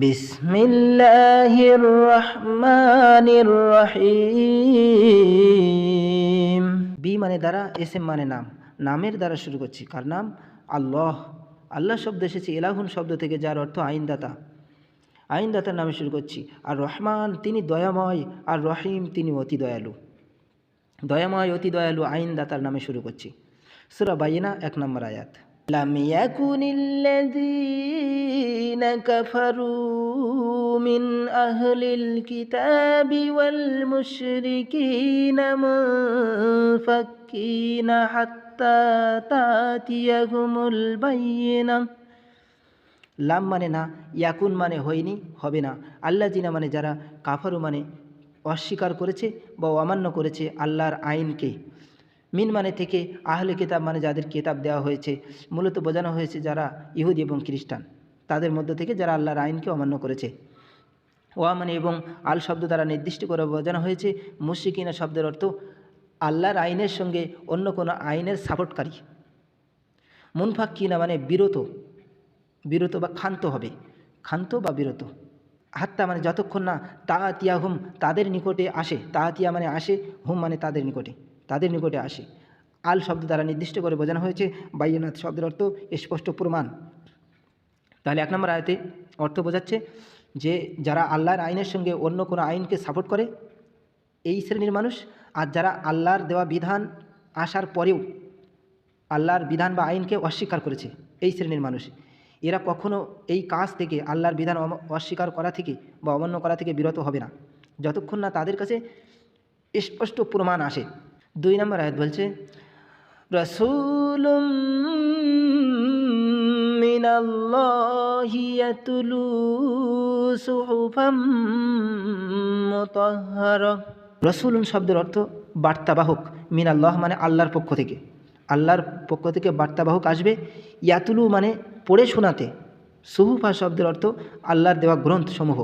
بسم الله الرحمن الرحيم B মানে দ্বারা SM মানে নাম নামের দ্বারা শুরু করছি কার নাম আল্লাহ আল্লাহ শব্দ এসেছে এলাহুন শব্দ থেকে যার অর্থ আইনদাতা আইনদাতার নামে শুরু করছি আর রহমান তিনি দয়াময় আর রহিম তিনি অতি দয়ালু দয়াময় অতি দয়ালু আইনদাতার নামে শুরু করছি সুরা বাইনা এক নম্বর আয়াত لم يكن الذين كفروا من أهل الكتاب والمشركين منفكين حتى تأتيهم البينة লাম মানে না ইয়াকুন মানে হয়নি হবে না আল্লাহ জিনা মানে যারা কাফারু মানে অস্বীকার করেছে বা অমান্য করেছে আল্লাহর আইনকে মিন মানে থেকে আহলে কিতাব মানে যাদের কিতাব দেওয়া হয়েছে, মূলত বোঝানো হয়েছে যারা ইহুদি এবং খ্রিস্টান। তাদের মধ্য থেকে যারা আল্লাহর আইনকে অমান্য করেছে। ওয়া মানে এবং আল শব্দ দ্বারা নির্দিষ্ট করে বোঝানো হয়েছে মুশিকিনা শব্দের অর্থ আল্লাহর আইনের সঙ্গে অন্য কোনো আইনের সাপোর্টকারী। মুনফাক কিনা মানে বিরত বিরত বা ক্ষান্ত হবে, ক্ষান্ত বা বিরত। হাত্তা মানে যতক্ষণ না তাহাতিয়া হুম তাদের নিকটে আসে তাহাতিয়া মানে আসে, হুম মানে তাদের নিকটে। তাদের নিকটে আসে। আল শব্দ দ্বারা নির্দিষ্ট করে বোঝানো হয়েছে বাইনাথ শব্দের অর্থ স্পষ্ট প্রমাণ। তাহলে এক নম্বর আয়তে অর্থ বোঝাচ্ছে যে যারা আল্লাহর আইনের সঙ্গে অন্য কোনো আইনকে সাপোর্ট করে, এই শ্রেণির মানুষ, আর যারা আল্লাহর দেওয়া বিধান আসার পরেও আল্লাহর বিধান বা আইনকে অস্বীকার করেছে, এই শ্রেণির মানুষ। এরা কখনো এই কাজ থেকে আল্লাহর বিধান অস্বীকার করা থেকে বা অমান্য করা থেকে বিরত হবে না। যতক্ষণ না তাদের কাছে স্পষ্ট প্রমাণ আসে। দুই নম্বর আয়াত বলছে, রসুলুম মিনাল্লাহি সুহুফাম রসুলুন শব্দের অর্থ বার্তাবাহক, মিনাল্লাহ মানে আল্লাহর পক্ষ থেকে। আল্লাহর পক্ষ থেকে বার্তাবাহক আসবে, ইয়াতুলু মানে পড়ে শোনাতে। সুহুফা শব্দের অর্থ আল্লাহর দেওয়া গ্রন্থসমূহ।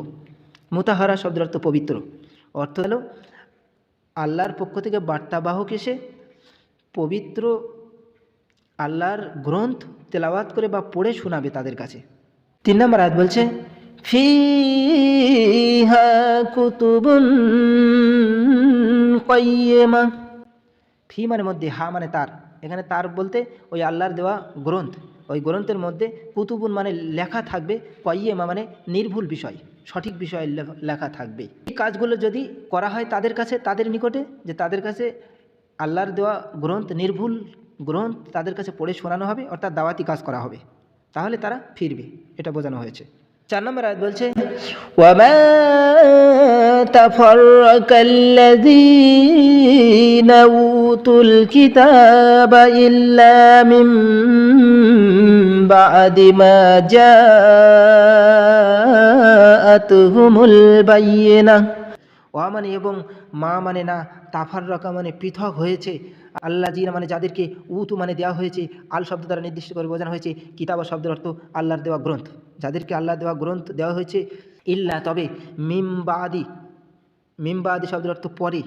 মুতাহারা শব্দের অর্থ পবিত্র। অর্থ হলো আল্লাহর পক্ষ থেকে বার্তাবাহক এসে পবিত্র আল্লাহর গ্রন্থ তেলাওয়াত করে বা পড়ে শোনাবে তাদের কাছে। তিন নম্বর আয়াত বলছে কাইয়্যিমা। ফি মানে মধ্যে, হা মানে তার। এখানে তার বলতে ওই আল্লাহর দেওয়া গ্রন্থ। ওই গ্রন্থের মধ্যে কুতুবুন মানে লেখা থাকবে কইয়েমা মানে নির্ভুল বিষয়। সঠিক বিষয়ে লেখা- থাকবে। এই কাজগুলো যদি করা হয় তাদের কাছে, তাদের নিকটে, যে তাদের কাছে আল্লাহর দেওয়া গ্রন্থ, নির্ভুল গ্রন্থ তাদের কাছে পড়ে শোনানো হবে, অর্থাৎ দাওয়াতি কাজ করা হবে, তাহলে তারা ফিরবে, এটা বোঝানো হয়েছে। চার নম্বর আয়াত বলছে ওয়ামা تفرق الذين أوتوا الكتاب إلا من بعد ما جاءتهم البينة ওয়া মানে এবং মা মানে না তাফার রকা মানে পৃথক হয়েছে আল্লাহ জিনা মানে যাদেরকে উতু মানে দেওয়া হয়েছে আল শব্দ দ্বারা নির্দিষ্ট করে বোঝানো হয়েছে কিতাব শব্দের অর্থ আল্লাহর দেওয়া গ্রন্থ যাদেরকে আল্লাহর দেওয়া গ্রন্থ দেওয়া হয়েছে, ইল্লা তবে মিমবাদি মিমবাদি শব্দের অর্থ পরে।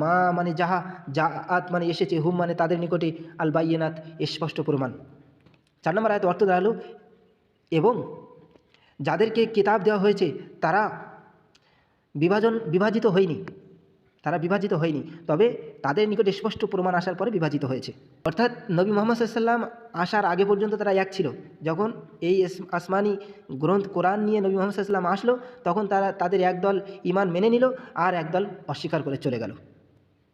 মা মানে যাহা, যা আত মানে এসেছে, হুম মানে তাদের নিকটে আল বাইয়েনাথ স্পষ্ট প্রমাণ। চার নম্বর আয়ত অর্থ দাঁড়াল, এবং যাদেরকে কিতাব দেওয়া হয়েছে, তারা বিভাজন, বিভাজিত হয়নি। তারা বিভাজিত হয়নি। তবে তাদের নিকটে স্পষ্ট প্রমাণ আসার পরে বিভাজিত হয়েছে। অর্থাৎ নবী মোহাম্মদ সাল্লাম আসার আগে পর্যন্ত তারা এক ছিল। যখন এই আসমানি গ্রন্থ কোরআন নিয়ে নবী মোহাম্মদ সাল্লাম আসলো, তখন তারা তাদের একদল ইমান মেনে নিল আর একদল অস্বীকার করে চলে গেল।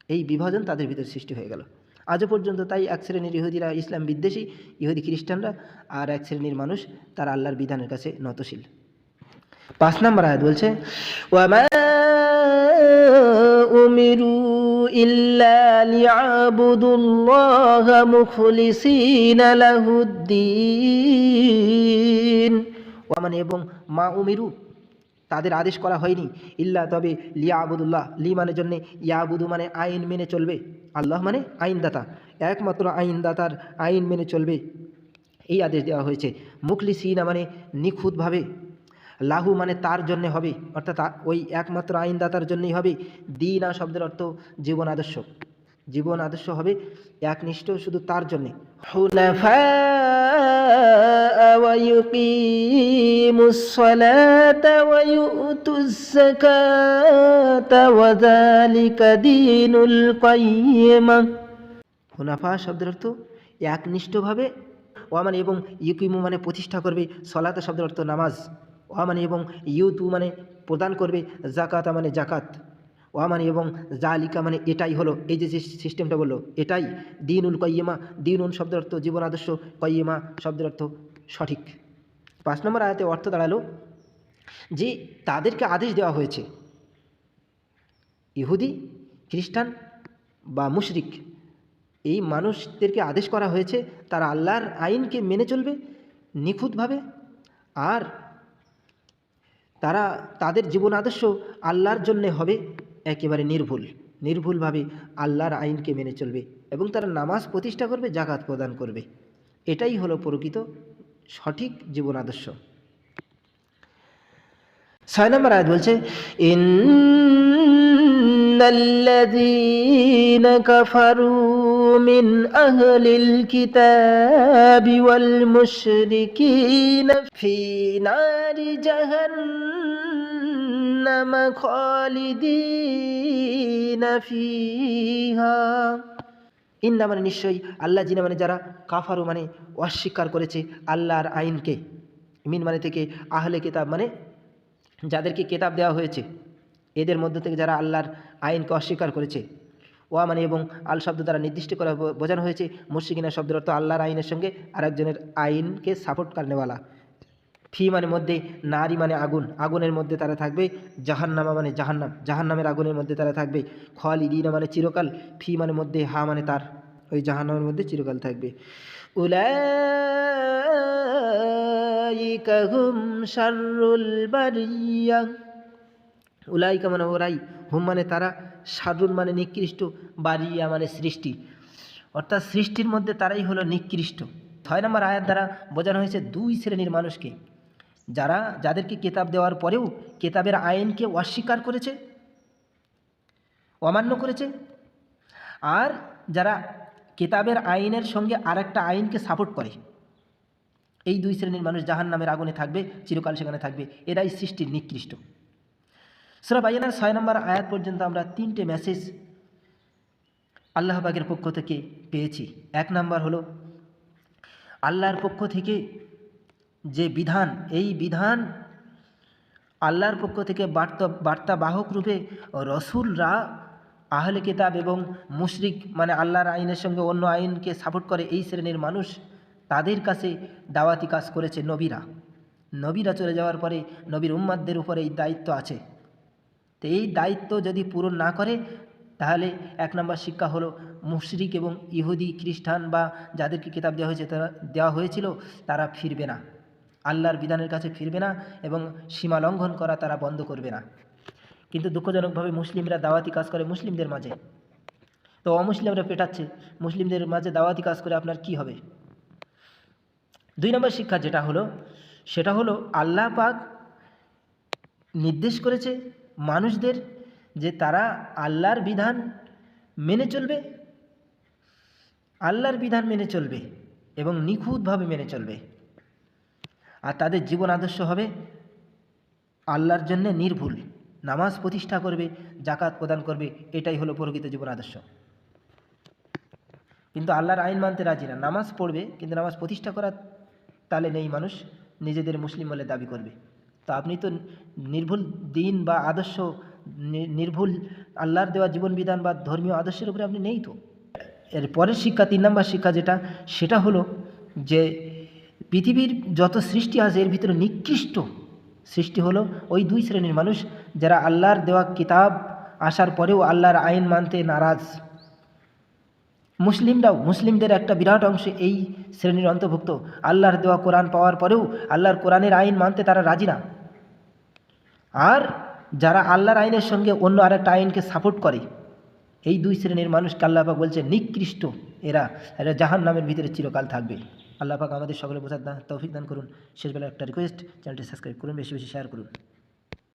এই বিভাজন তাদের ভিতরে সৃষ্টি হয়ে গেল। আজও পর্যন্ত তাই এক শ্রেণির ইহুদিরা ইসলাম বিদ্বেষী, ইহুদি খ্রিস্টানরা আর এক শ্রেণির মানুষ তারা আল্লাহর বিধানের কাছে নতশীল পাঁচ নম্বর আয়াত বলছে উমিরু ইল্লা লিয়াবুদুল্লাহ মুখলিসিনা লাহুদ্দিন। ওয়া মানে এবং মা উমিরু, তাদের আদেশ করা হয়নি, ইল্লা তবে লিয়া আবুদুল্লাহ লি মানে জন্যে ইয়াবুদু মানে আইন মেনে চলবে, আল্লাহ মানে আইনদাতা, একমাত্র আইনদাতার আইন মেনে চলবে। এই আদেশ দেওয়া হয়েছে মুখলি মুখলিসিনা মানে নিখুঁতভাবে লাহু মানে তার জন্যে হবে অর্থাৎ আ- ওই একমাত্র আইনদাতার জন্যই হবে দিনা শব্দের অর্থ জীবন আদর্শ জীবন আদর্শ হবে একনিষ্ঠ শুধু তার জন্যে হুনাফা ويقيموا الصلاة ويؤتوا الزكاة وذلك دين القيمة হুনাফা শব্দের অর্থ একনিষ্ঠভাবে ওয়ামানে এবং ইউকিমু মানে প্রতিষ্ঠা করবে সলাতা শব্দের অর্থ নামাজ ওয়ামানে এবং ইউতু মানে প্রদান করবে জাকাতা মানে জাকাত ওয়ামানে এবং জালিকা মানে এটাই হলো, এই যে সিস্টেমটা বলল, এটাই। দিনুল কয়িমা দিনুল শব্দের অর্থ জীবন আদর্শ কয়েমা শব্দের অর্থ সঠিক। পাঁচ নম্বর আয়াতে অর্থ দাঁড়াল যে তাদেরকে আদেশ দেওয়া হয়েছে, ইহুদি, খ্রিস্টান বা মুশরিক, এই মানুষদেরকে আদেশ করা হয়েছে, তারা আল্লাহর আইনকে মেনে চলবে নিখুঁতভাবে, আর তারা তাদের জীবন আদর্শ আল্লাহর জন্যে হবে একেবারে নির্ভুল। নির্ভুলভাবে আল্লাহর আইনকে মেনে চলবে এবং তারা নামাজ প্রতিষ্ঠা করবে, জাকাত প্রদান করবে। এটাই হলো প্রকৃত সঠিক জীবন আদর্শ। ছয় নম্বর আয়াত বলছে, ইন্নাল্লাযীনা কাফারু আহলিল কিতাবি ওয়াল মুশরিকিনা ফি নারি জাহান্নাম খালিদিনা ফিহা ইন্না মানে নিশ্চয়ই আল্লাহ জিনা মানে যারা কাফারু মানে অস্বীকার করেছে আল্লাহর আইনকে। মিন মানে থেকে আহলে কিতাব মানে যাদেরকে কেতাব দেওয়া হয়েছে, এদের মধ্য থেকে যারা আল্লাহর আইনকে অস্বীকার করেছে। ওয়া মানে এবং আল শব্দ দ্বারা নির্দিষ্ট করা বোঝানো হয়েছে মুর্শিকিনা শব্দের অর্থ আল্লাহর আইনের সঙ্গে আরেকজনের আইনকে সাপোর্ট কারণেওয়ালা ফি মানে মধ্যে নারী মানে আগুন, আগুনের মধ্যে তারা থাকবে জাহান্নামা মানে জাহান্নাম, জাহান্নামের আগুনের মধ্যে তারা থাকবে খালিদিনা মানে চিরকাল, ফি মানে মধ্যে হা মানে তার, ওই জাহান্নামের মধ্যে চিরকাল থাকবে। উলাইকা হুম উলাইকা মানে ওরাই, হুম মানে তারা শারুল মানে নিকৃষ্ট বারিয়া মানে সৃষ্টি। অর্থাৎ সৃষ্টির মধ্যে তারাই হলো নিকৃষ্ট। ছয় নম্বর আয়াত দ্বারা বোঝানো হয়েছে দুই শ্রেণির মানুষকে। যারা, যাদেরকে কেতাব দেওয়ার পরেও কেতাবের আইনকে অস্বীকার করেছে, অমান্য করেছে, আর যারা কেতাবের আইনের সঙ্গে আরেকটা আইনকে সাপোর্ট করে, এই দুই শ্রেণির মানুষ জাহান নামের আগুনে থাকবে, চিরকাল সেখানে থাকবে। এরাই সৃষ্টির নিকৃষ্ট। সুরা বাইয়ানার ছয় নম্বর আয়াত পর্যন্ত আমরা তিনটে মেসেজ আল্লাহবাগের পক্ষ থেকে পেয়েছি। এক নাম্বার হলো, আল্লাহর পক্ষ থেকে যে বিধান, এই বিধান আল্লাহর পক্ষ থেকে বার্তা বার্তাবাহক রূপে রসুলরা আহলে কিতাব এবং মুশরিক মানে আল্লাহর আইনের সঙ্গে অন্য আইনকে সাপোর্ট করে এই শ্রেণির মানুষ, তাদের কাছে দাওয়াতি কাজ করেছে নবীরা। নবীরা চলে যাওয়ার পরে নবীর উম্মাদদের উপরে এই দায়িত্ব আছে। তো এই দায়িত্ব যদি পূরণ না করে, তাহলে এক নম্বর শিক্ষা হলো মুশরিক এবং ইহুদি খ্রিস্টান বা যাদেরকে কিতাব দেওয়া হয়েছে তারা, দেওয়া হয়েছিল, তারা ফিরবে না। আল্লাহর বিধানের কাছে ফিরবে না এবং সীমা লঙ্ঘন করা তারা বন্ধ করবে না। কিন্তু দুঃখজনকভাবে মুসলিমরা দাওয়াতি কাজ করে মুসলিমদের মাঝে। তো অমুসলিমরা পেটাচ্ছে, মুসলিমদের মাঝে দাওয়াতি কাজ করে আপনার কি হবে? দুই নম্বর শিক্ষা যেটা হলো, সেটা হলো আল্লাহ পাক নির্দেশ করেছে মানুষদের যে তারা আল্লাহর বিধান মেনে চলবে, আল্লাহর বিধান মেনে চলবে এবং নিখুঁতভাবে মেনে চলবে। আর তাদের জীবন আদর্শ হবে আল্লাহর জন্যে নির্ভুল। নামাজ প্রতিষ্ঠা করবে জাকাত প্রদান করবে, এটাই হলো প্রকৃত জীবন আদর্শ। কিন্তু আল্লাহর আইন মানতে রাজি না। নামাজ পড়বে, কিন্তু নামাজ প্রতিষ্ঠা করার তালে নেই মানুষ, নিজেদের মুসলিম বলে দাবি করবে। তো আপনি তো নির্ভুল দিন বা আদর্শ নির্ভুল আল্লাহর দেওয়া জীবন বিধান বা ধর্মীয় আদর্শের উপরে আপনি নেই তো? এর পরের শিক্ষা, তিন নম্বর শিক্ষা যেটা, সেটা হলো যে পৃথিবীর যত সৃষ্টি আছে, এর ভিতরে নিকৃষ্ট সৃষ্টি হলো ওই দুই শ্রেণির মানুষ যারা আল্লাহর দেওয়া কিতাব আসার পরেও আল্লাহর আইন মানতে নারাজ। মুসলিমরাও, মুসলিমদের একটা বিরাট অংশ এই শ্রেণির অন্তর্ভুক্ত। আল্লাহর দেওয়া কোরআন পাওয়ার পরেও আল্লাহর কোরআনের আইন মানতে তারা রাজি না। আর যারা আল্লাহর আইনের সঙ্গে অন্য আরেকটা আইনকে সাপোর্ট করে, এই দুই শ্রেণির মানুষকে আল্লাহাক বলছে, নিকৃষ্ট। এরা এরা জাহান নামের ভিতরে চিরকাল থাকবে। আল্লাহ পাক আমাদের সকলে বোঝার দান তৌফিক দান করুন। শেষবেলা একটা রিকোয়েস্ট চ্যানেলটি সাবস্ক্রাইব করুন, বেশি বেশি শেয়ার করুন।